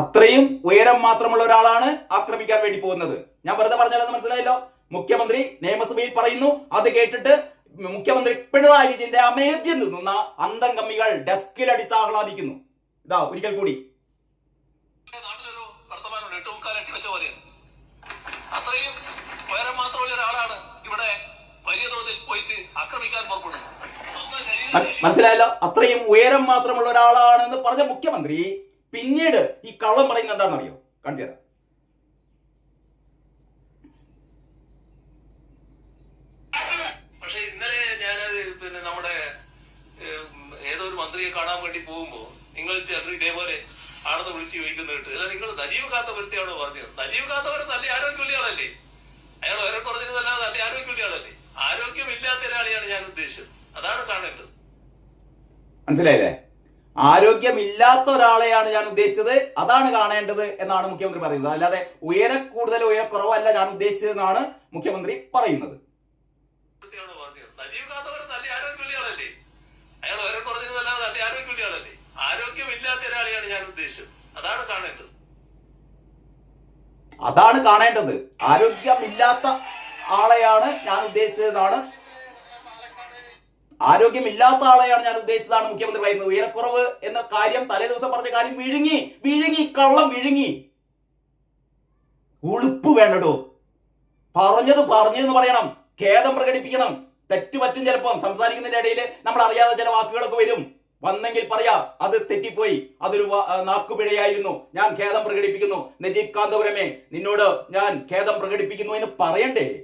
അത്രയും ഉയരം മാത്രമുള്ള ഒരാളാണ് ആക്രമിക്കാൻ വേണ്ടി പോകുന്നത്. ഞാൻ വെറുതെ പറഞ്ഞാലെന്ന് മനസ്സിലായല്ലോ? മുഖ്യമന്ത്രി നിയമസഭയിൽ പറയുന്നു അത് കേട്ടിട്ട് മുഖ്യമന്ത്രി പിണറായി വിജയന്റെ അമേദ്യം നിന്ന അന്തം കമ്മികൾ ഡെസ്കിൽ അടിച്ച് ആഹ്ലാദിക്കുന്നു. ഇതാ ഒരിക്കൽ കൂടി. അത്രയും ഉയരം മാത്രമുള്ള ഒരാളാണ് ഇവിടെ വലിയ തോതിൽ പോയിട്ട് ആക്രമിക്കാൻ പുറപ്പെടുന്നത് മനസ്സിലായല്ലോ? അത്രയും ഉയരം മാത്രമുള്ള ഒരാളാണെന്ന് പറഞ്ഞ മുഖ്യമന്ത്രി പിന്നീട് ഈ കള്ളം പറയുന്നത് എന്താണെന്നറിയോ? കാണിച്ചു തരാം. ഇന്നലെ പിന്നെ നമ്മുടെ മന്ത്രിയെ കാണാൻ വേണ്ടി നിങ്ങൾ ഇതേപോലെ നിങ്ങൾ നല്ല ആരോഗ്യമില്ലാത്ത ഞാൻ ഉദ്ദേശിച്ചത്. അതാണ് കാണേണ്ടത്. മനസ്സിലായില്ലേ? ആരോഗ്യമില്ലാത്ത ഒരാളെയാണ് ഞാൻ ഉദ്ദേശിച്ചത്. അതാണ് കാണേണ്ടത് എന്നാണ് മുഖ്യമന്ത്രി പറയുന്നത്. അല്ലാതെ ഉയര കൂടുതൽ ഉയരക്കുറവല്ല ഞാൻ ഉദ്ദേശിച്ചതെന്നാണ് മുഖ്യമന്ത്രി പറയുന്നത്. അതാണ് കാണേണ്ടത്. ആരോഗ്യമില്ലാത്ത ആളെയാണ് ഞാൻ ഉദ്ദേശിച്ചതെന്നാണ് ആരോഗ്യമില്ലാത്ത ആളെയാണ് ഞാൻ ഉദ്ദേശിച്ചതാണ് മുഖ്യമന്ത്രി പറയുന്നത്. ഉയരക്കുറവ് എന്ന കാര്യം തലേ ദിവസം പറഞ്ഞ കാര്യം വിഴുങ്ങി വിഴുങ്ങി കള്ളം വിഴുങ്ങി. ഉളുപ്പ് വേണ്ടോ പറഞ്ഞത് പറഞ്ഞു എന്ന് പറയണം. ഖേദം പ്രകടിപ്പിക്കണം. തെറ്റ് പറ്റും ചിലപ്പം. സംസാരിക്കുന്നതിന്റെ ഇടയിൽ നമ്മൾ അറിയാതെ ചില വാക്കുകളൊക്കെ വരും. വന്നെങ്കിൽ പറയാ അത് തെറ്റിപ്പോയി. അതൊരു നാക്കുപിഴയായിരുന്നു. ഞാൻ ഖേദം പ്രകടിപ്പിക്കുന്നു. നജീബ് കാന്തപുരമേ നിന്നോട് ഞാൻ ഖേദം പ്രകടിപ്പിക്കുന്നു എന്ന് പറയണ്ടേ?